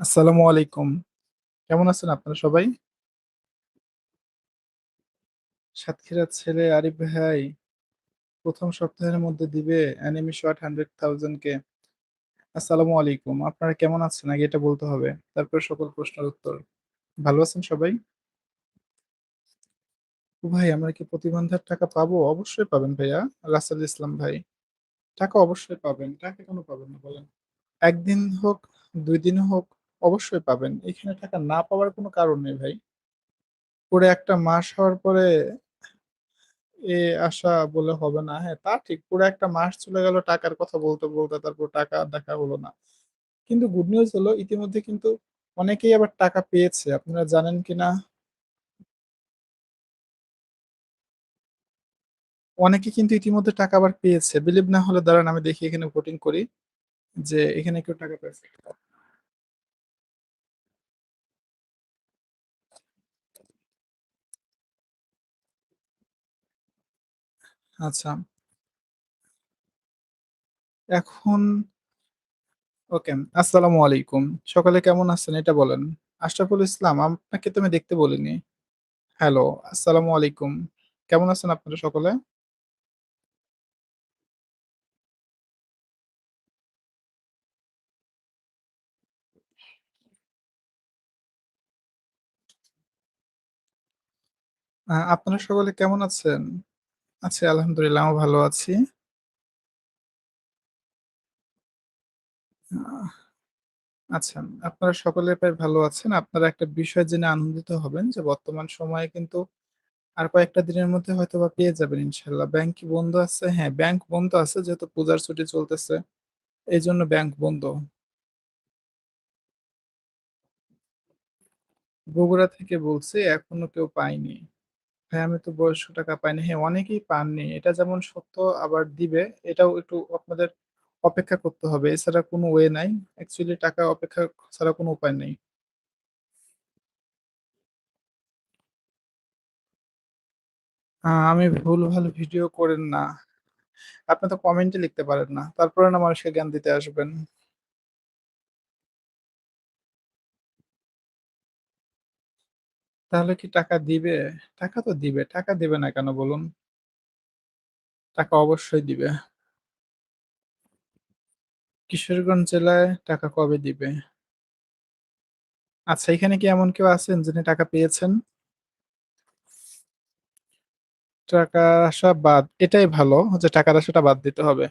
আসসালামু আলাইকুম। কেমন আছেন আপনারা সবাই? সাতক্ষীরার ছেলে আরিফ ভাই প্রথম সপ্তাহের মধ্যে দিবে অ্যানিমি শট 100,000 কে। আসসালামু আলাইকুম। আপনারা কেমন আছেন আগে এটা বলতে হবে। তারপরে সকল প্রশ্নের উত্তর। ভালো আছেন সবাই? ভাই আমরা কি প্রতিবন্ধের টাকা পাবো? অবশ্যই পাবেন ভাইয়া। রাসেল ইসলাম ভাই। টাকা অবশ্যই পাবেন। টাকা কেন পাবেন না বলেন? একদিন হোক, দুই দিন হোক অবশ্যই পাবেন। এখানে টাকা না পাওয়ার কোনো কারণ নেই ভাই। পরে একটা মাস হওয়ার পরে এ আশা বলে হবে না। হ্যাঁ, তা ঠিক। পুরা একটা মাস চলে গেল টাকার কথা বলতে, বলতে তারপর টাকা দেখা হলো না। কিন্তু গুড নিউজ হলো ইতিমধ্যে কিন্তু অনেকেই আবার টাকা পেয়েছে। আপনারা জানেন কিনা? অনেকে কিন্তু ইতিমধ্যে টাকা আবার পেয়েছে। বিলিভ না হলে দাঁড়ান আমি দেখি এখানে ভোটিং করি যে এখানে কেউ টাকা পেয়েছে আচ্ছা। এখন ওকে। আসসালামু আলাইকুম। সকালে কেমন আছেন এটা বলেন? আশরাফুল ইসলাম আপনাকে তো আমি দেখতে বলিনি। হ্যালো, আসসালামু আলাইকুম। কেমন আছেন আপনারা সকলে? আপনারা সকলে কেমন আছেন? আছি আলহামদুলিল্লাহ আমি ভালো আছি। আহ আচ্ছা, আপনারা সকলে প্রায় ভালো আছেন। আপনারা একটা বিষয় জেনে আনন্দিত হবেন যে বর্তমান সময়ে কিন্তু আর কয়েকটা দিনের মধ্যে হয়তোবা পেয়ে যাবেন ইনশাআল্লাহ। ব্যাংক কি বন্ধ আছে? হ্যাঁ, ব্যাংক বন্ধ আছে যেহেতু পূজার ছুটি চলতেছে। এই জন্য ব্যাংক বন্ধ। বগুড়া থেকে বলছি এখনও কেউ পায়নি। ভাই আমি তো বয়স্ক টাকা পাইনি। হ্যাঁ, অনেকেই পাননি। এটা যেমন সত্য আবার দিবে এটাও একটু আপনাদের অপেক্ষা করতে হবে। এছাড়া কোনো ওয়ে নাই। অ্যাকচুয়ালি টাকা অপেক্ষা ছাড়া কোনো উপায় নেই। আ আমি ভুলভাল ভিডিও করেন না। আপনি তো কমেন্টে লিখতে পারেন না। তারপরে না মানুষকে জ্ঞান দিতে আসবেন। তাহলে কি টাকা দিবে? টাকা তো দিবে। টাকা দিবে না কেন বলুন? টাকা অবশ্যই দিবে। কিশোরগঞ্জ জেলায় টাকা কবে দিবে? আচ্ছা এখানে কি এমন কেউ আছেন যিনি টাকা পেয়েছেন? টাকার আশা বাদ। এটাই ভালো যে টাকার আশাটা বাদ দিতে হবে।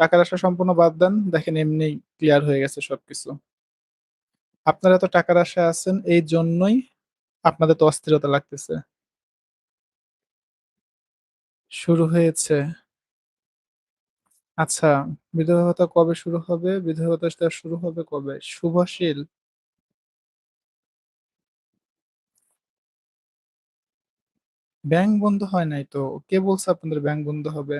টাকার আশা সম্পূর্ণ বাদ দেন। দেখেন এমনিই ক্লিয়ার হয়ে গেছে সবকিছু। আপনারা তো টাকার আশায় আছেন এইজন্যই আপনাদের তো অস্থিরতা লাগতেছে। শুরু হয়েছে। আচ্ছা, বিধবা ভাতা কবে শুরু হবে? বিধবা শুরু হবে কবে? শুভশীল? ব্যাংক বন্ধ হয় নাই তো। কে বলছে আপনাদের ব্যাংক বন্ধ হবে?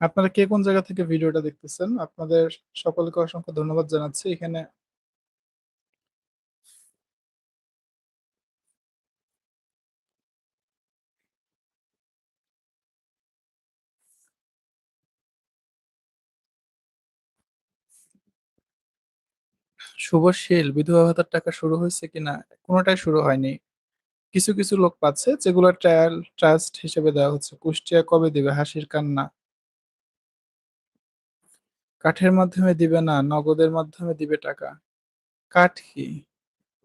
আপনারা কে কোন জায়গা থেকে ভিডিওটা দেখতেছেন? আপনাদের সকলকে অসংখ্য ধন্যবাদ জানাচ্ছি। এখানে শুভশীল বিধবা ভাতার টাকা শুরু হইছে কিনা? কোনটাই শুরু হয়নি। কিছু, কিছু লোক পাচ্ছে যেগুলো ট্রায়াল ট্রাস্ট হিসেবে দেওয়া হচ্ছে। কুষ্টিয়া কবে দিবে? হাসির কান্না। কাঠের মাধ্যমে দিবে না, নগদের মাধ্যমে দিবে টাকা। কাঠ কি?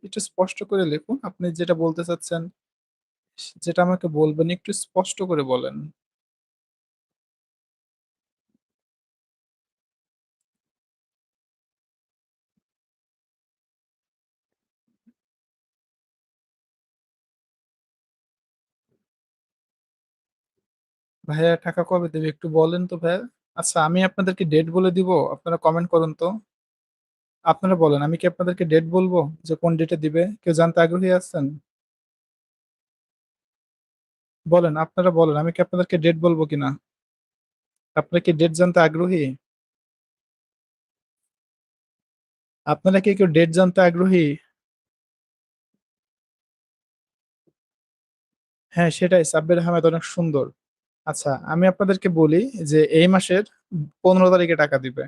একটু স্পষ্ট করে লিখুন। আপনি যেটা বলতে চাচ্ছেন, যেটা আমাকে বলবেন একটু স্পষ্ট করে বলেন। ভাইয়া টাকা কবে দেবে একটু বলেন তো ভাইয়া? আচ্ছা আমি আপনাদেরকে ডেট বলে দিব, আপনারা কমেন্ট করুন তো। আপনারা বলেন, আমি কি আপনাদেরকে ডেট বলব যে কোন ডেটে দিবে? কেউ জানতে আগ্রহী আছেন? বলেন, আপনারা বলেন, আমি কি আপনাদেরকে ডেট বলব কিনা? আপনারা কি ডেট জানতে আগ্রহী? আপনারা কি কেউ ডেট জানতে আগ্রহী? হ্যাঁ, সেটাই সাব্বির আহমেদ অনেক সুন্দর। আচ্ছা, আমি আপনাদেরকে বলি যে এই মাসের পনেরো তারিখে টাকা দিবে।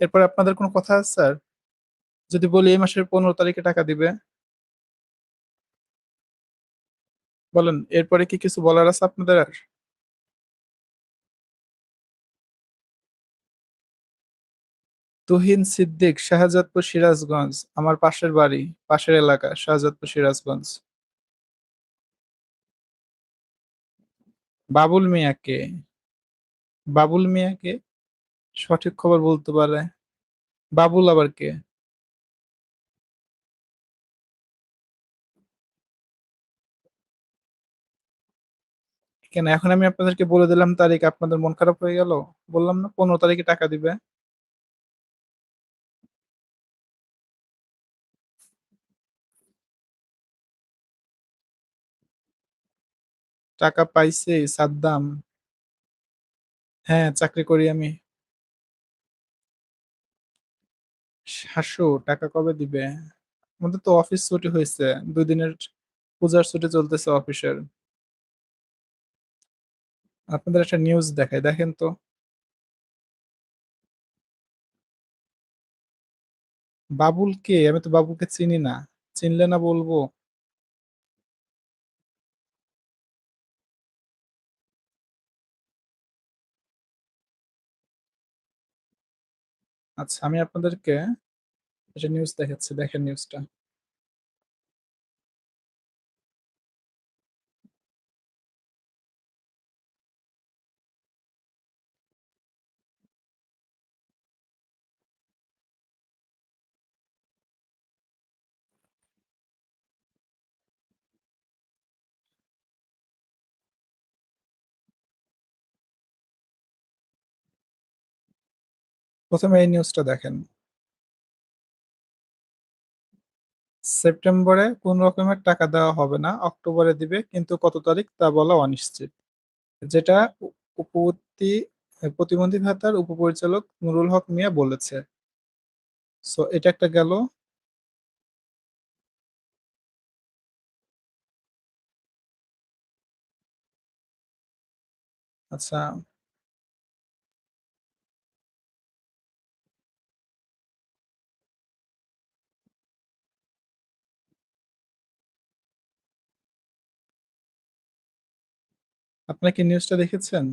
এরপরে আপনাদের কোনো কথা আছে স্যার যদি বলি এই মাসের ১৫ তারিখে টাকা দিবে? বলেন, এরপরে কি কিছু বলার আছে আপনাদের আর? তুহিন সিদ্দিক, শাহজাদপুর, সিরাজগঞ্জ। আমার পাশের বাড়ি, পাশের এলাকা শাহজাদপুর, সিরাজগঞ্জ। বাবুল মিয়াকে বাবুল মিয়াকে সঠিক খবর বলতে পারে। বাবুল আবার কে? কেন, এখন আমি আপনাদেরকে বলে দিলাম তারিখ, আপনাদের মন খারাপ হয়ে গেল? বললাম না ১৫ তারিখে টাকা দিবে। টাকা পাইছে সাদ্দাম। হ্যাঁ, চাকরি করি আমি। শাশু টাকা কবে দিবে? আমাদের তো অফিস ছুটি হইছে। ২ দিনের পূজার ছুটি চলতেছে অফিসের। আপনাদের একটা নিউজ দেখাই, দেখেন তো। বাবুল কে? আমি তো বাবুলকে চিনি না। চিনলে না বলব। আচ্ছা, আমি আপনাদেরকে একটা নিউজ দেখাচ্ছি। দেখেন নিউজটা। প্রথমে এই নিউজটা দেখেন। সেপ্টেম্বরে কোন রকমের টাকা দেওয়া হবে না। অক্টোবরে দিবে, কিন্তু কত তারিখ তা বলা অনিশ্চিত। যেটা প্রতিবন্ধী ভাতার উপপরিচালক নুরুল হক মিয়া বলেছে। সো এটা একটা গেল। আচ্ছা। আপনারা কি নিউজটা দেখেছেন?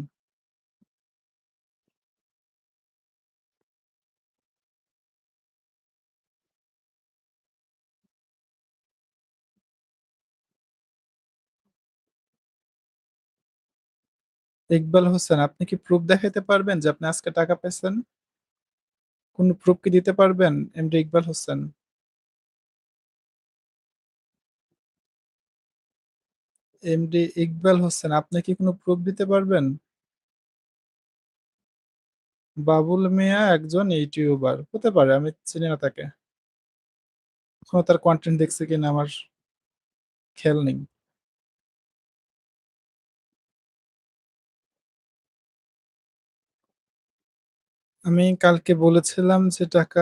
ইকবাল হোসেন, আপনি কি প্রুফ দেখাইতে পারবেন যে আপনি আজকে টাকা পাইছেন? কোন প্রুফ কি দিতে পারবেন? এমডি ইকবাল হোসেন। এমডি ইকবাল হোসেন, আপনি কি কোনো প্রুফ দিতে পারবেন? বাবুল মিয়া একজন ইউটিউবার। হতে পারে আমি চিনি না তাকে। কখনো তার কনটেন্ট দেখছে কিনা আমার খেয়াল নেই। আমি কালকে বলেছিলাম যে টাকা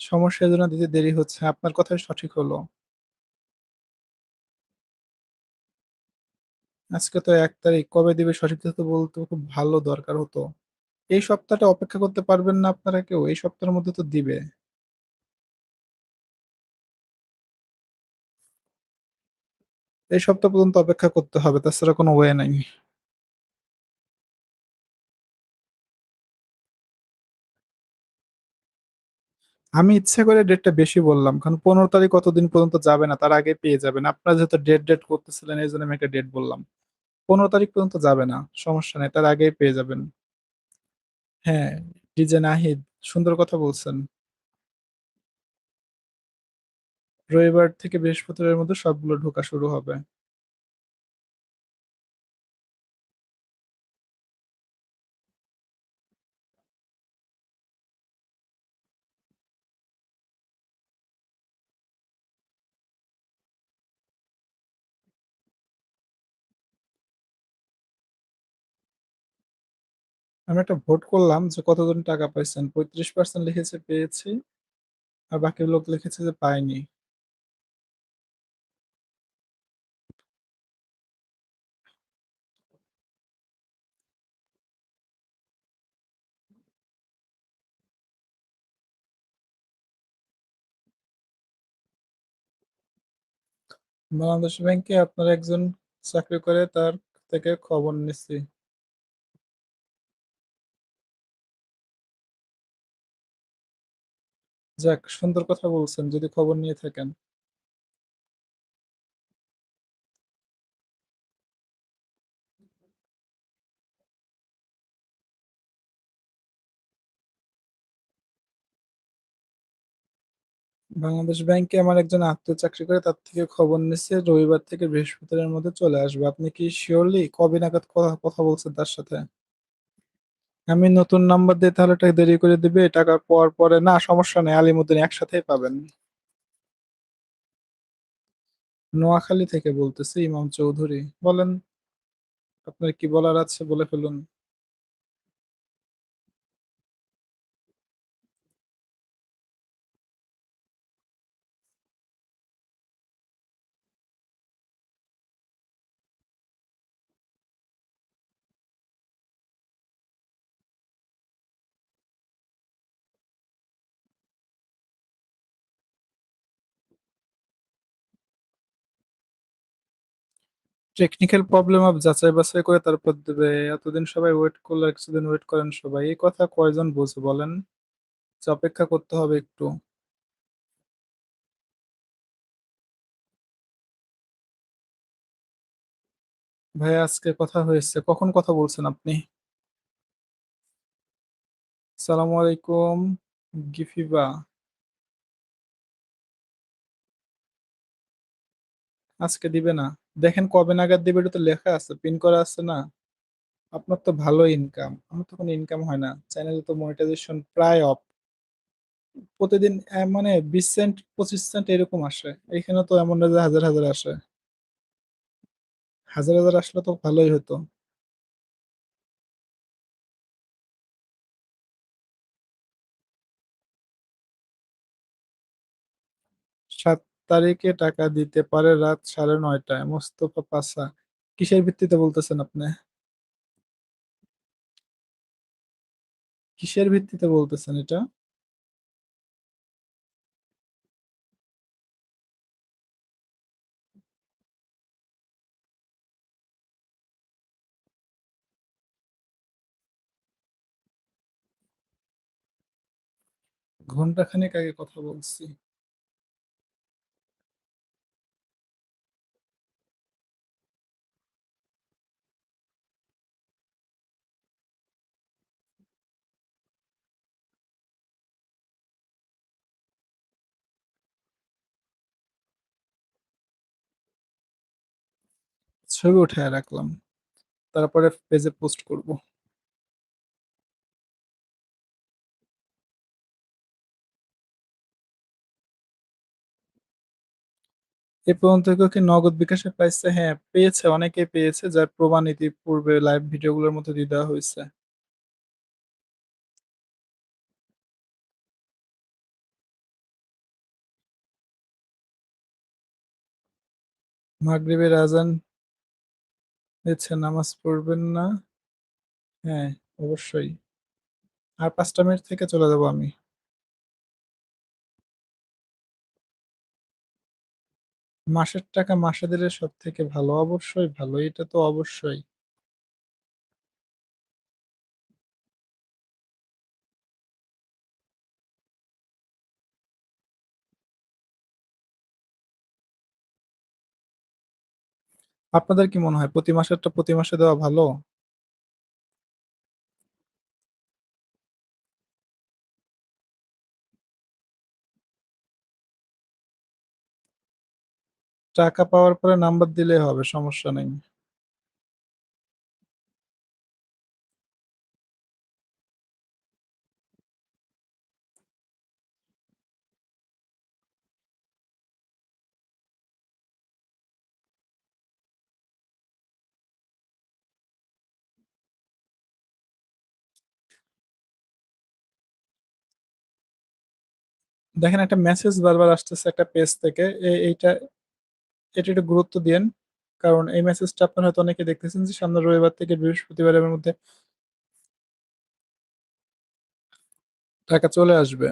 সমস্যা এজন্য দিতে দেরি হচ্ছে। আপনার কথাই সঠিক হলো। আজকে তো এক তারিখ। কবে দিবে সঠিকটা তো বলতে খুব ভালো দরকার হতো। এই সপ্তাহটা অপেক্ষা করতে পারবেন না আপনারা কেউ? এই সপ্তাহের মধ্যে তো দিবে। এই সপ্তাহ পর্যন্ত অপেক্ষা করতে হবে। তাছাড়া কোনো ওয়ে নাই। আমি ইচ্ছা করে ডেটটা বেশি বললাম। কারণ ১৫ তারিখ কতদিন পর্যন্ত যাবে না। তার আগে পেয়ে যাবেন। আপনারা যেহেতু ডেট, ডেট করতেছিলেন এই জন্য আমি একটা ডেট বললাম। ১৫ তারিখ পর্যন্ত যাবে না। সমস্যা নেই তার আগেই পেয়ে যাবেন। হ্যাঁ, ডিজে নাহিদ সুন্দর কথা বলছেন। রবিবার থেকে বৃহস্পতিবারের মধ্যে সবগুলো ঢোকা শুরু হবে। আমি একটা ভোট করলাম যে কতজন টাকা পাইছেন। ৩৫% লিখেছে পেয়েছি। আর বাকি লোক লিখেছে যে পায়নি। বাংলাদেশ ব্যাংকে আপনার একজন চাকরি করে তার থেকে খবর নিচ্ছি। যাক, সুন্দর কথা বলছেন, যদি খবর নিয়ে থাকেন। বাংলাদেশ ব্যাংকে আমার একজন আত্মীয় চাকরি করে, তার থেকে খবর নিচ্ছে রবিবার থেকে বৃহস্পতিবারের মধ্যে চলে আসবে। আপনি কি শিওরলি কবে নাগাদ কথা বলছেন তার সাথে? আমি নতুন নাম্বার দিয়ে তাহলে এটা দেরি করে দিবে। টাকা পাওয়ার পরে না, সমস্যা নেই, আলিমুদ্দিন একসাথেই পাবেন। নোয়াখালী থেকে বলতেছি, ইমাম চৌধুরী। বলেন, আপনার কি বলার আছে বলে ফেলুন। টেকনিক্যাল প্রবলেম আপ যাচাই-বাছাই করে তারপর দেবে এতদিন সবাই ওয়েট করলে, কিছুদিন ওয়েট করেন সবাই। এই কথা কয়জন বোঝে বলেন? যে অপেক্ষা করতে হবে একটু। ভাইয়া আজকে কথা হয়েছে। কখন কথা বলছেন আপনি? সালাম আলাইকুম, গিফিবা। আজকে দিবে না। দেখেন কবে নাগাদ দেবে এটা তো লেখা আছে, পিন করা আছে না? আপনার তো ভালো ইনকাম। আমার তো কোনো ইনকাম হয় না। চ্যানেলে তো মনিটাইজেশন প্রায় অফ। প্রতিদিন মানে ২০ সেন্ট ২৫ সেন্ট এরকম আসে। এখানে তো এমন হাজার, হাজার আসে। হাজার, হাজার আসলে তো ভালোই হতো। তারিখে টাকা দিতে পারে রাত সাড়ে নয়টায় মোস্তফা পাছা। কিসের ভিত্তিতে বলতেছেন আপনি? কিসের ভিত্তিতে বলতেছেন এটা? ঘণ্টা ঘন্টাখানেক আগে কথা বলছি। ছবি উঠায়া রাখলাম। তারপরে পেজে পোস্ট করব। এ পর্যন্ত কি নগদ বিকাশে পাইছে? হ্যাঁ, পেয়েছে অনেকে পেয়েছে যার প্রমাণ ইতিপূর্বে লাইভ ভিডিওগুলোর মধ্যে দিয়ে দেওয়া হয়েছে মাগরিবের আযান দিচ্ছে নামাজ পড়বেন না? হ্যাঁ, অবশ্যই। আর ৫ টা মিনিট থেকে চলে যাব আমি। মাসের টাকা মাসেদের সব থেকে ভালো। অবশ্যই ভালো। এটা তো অবশ্যই। আপনাদের কি মনে হয়, প্রতি মাসেরটা প্রতি মাসে দেওয়া ভালো? টাকা পাওয়ার পরে নাম্বার দিলেই হবে, সমস্যা নেই। দেখেন একটা মেসেজ বারবার আসতেছে একটা পেজ থেকে। এইটা, এটা একটু গুরুত্ব দিয়েন। কারণ এই মেসেজটা আপনারা হয়তো অনেকে দেখতেছেন যে সামনের রবিবার থেকে বৃহস্পতিবারের মধ্যে টাকা চলে আসবে।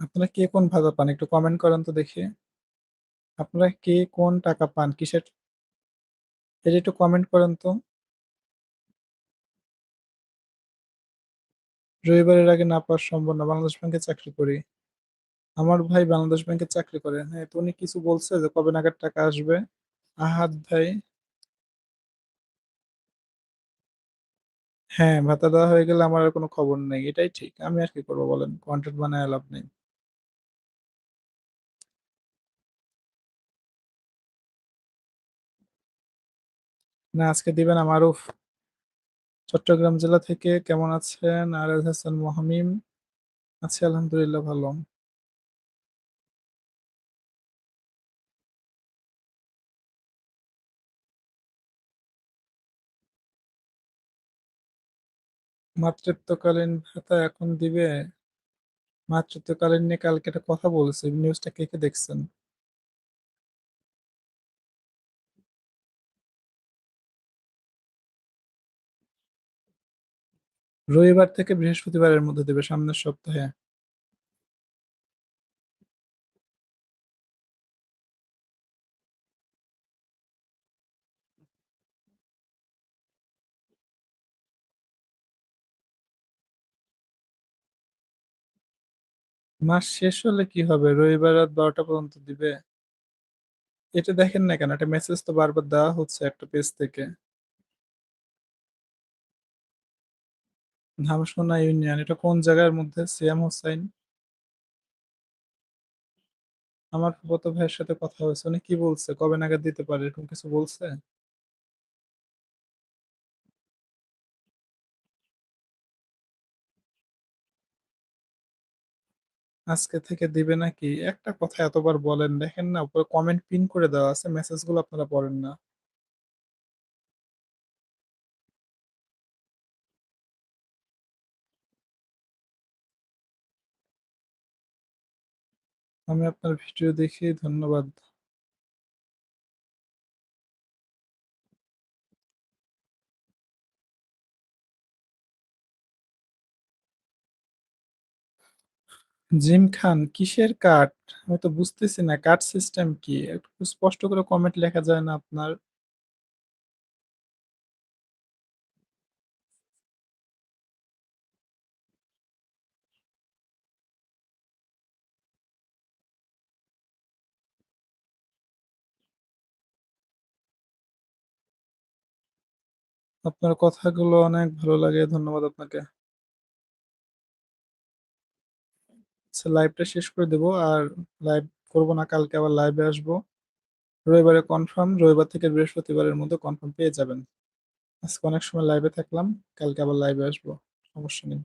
আপনারা কে কোন ভাতা পান একটু কমেন্ট করেন তো দেখি। আপনারা কে কোন টাকা পান? কিসের এটা একটু কমেন্ট করেন তো। রবিবারের আগে না পাওয়া সম্ভব না। বাংলাদেশ ব্যাংকে চাকরি করি। আমার ভাই বাংলাদেশ ব্যাংকে চাকরি করে। হ্যাঁ, তো উনি কিছু বলছে যে কবে নাগাদ টাকা আসবে? আহাদ ভাই। হ্যাঁ, ভাতা দেওয়া হয়ে গেলে আমার আর কোনো খবর নেই। এটাই ঠিক। আমি আর কি করব বলেন? কনটেন্ট বানায়া লাভ নেই। না আজকে দিবে না মারুফ। চট্টগ্রাম জেলা থেকে কেমন আছেন? আরেজ হাসান মোহামিম। আছি আলহামদুলিল্লাহ ভালো। মাতৃত্বকালীন ভাতা এখন দিবে? মাতৃত্বকালীন নিয়ে কালকে একটা কথা বলছে। নিউজটা কে, কে দেখছেন? রবিবার থেকে বৃহস্পতিবারের মধ্যে দেবে, সামনের সপ্তাহে। মাস শেষ হলে কি হবে? রবিবার রাত ১২টা পর্যন্ত দিবে? এটা দেখেন না কেন? একটা মেসেজ তো বারবার দেওয়া হচ্ছে একটা পেজ থেকে। ধামসোনা ইউনিয়ন, এটা কোন জায়গার মধ্যে? সিয়াম হোসাইন? আমার ফুফাতো ভাইয়ের সাথে কথা হয়েছে। উনি কি বলছে? কবে নাগাদ দিতে পারে এরকম কিছু বলছে? আজকে থেকে দিবে নাকি? একটা কথা এতবার বলেন, দেখেন না, উপরে কমেন্ট পিন করে দেওয়া আছে মেসেজগুলো আপনারা পড়েন না। আমি আপনার ভিডিও দেখে ধন্যবাদ। জিম খান, কিসের কাট? আমি তো বুঝতেছি না কাট সিস্টেম কি? একটু স্পষ্ট করে কমেন্ট লেখা যায় না আপনার? আপনার কথাগুলো অনেক ভালো লাগে। ধন্যবাদ আপনাকে। আচ্ছা লাইভটা শেষ করে দেব। আর লাইভ করব না। কালকে আবার লাইভে আসব। রবিবারে কনফার্ম। রবিবার থেকে বৃহস্পতিবারের মধ্যে কনফার্ম পেয়ে যাবেন। আজকে অনেক সময় লাইভে থাকলাম। কালকে আবার লাইভে আসব। সমস্যা নেই।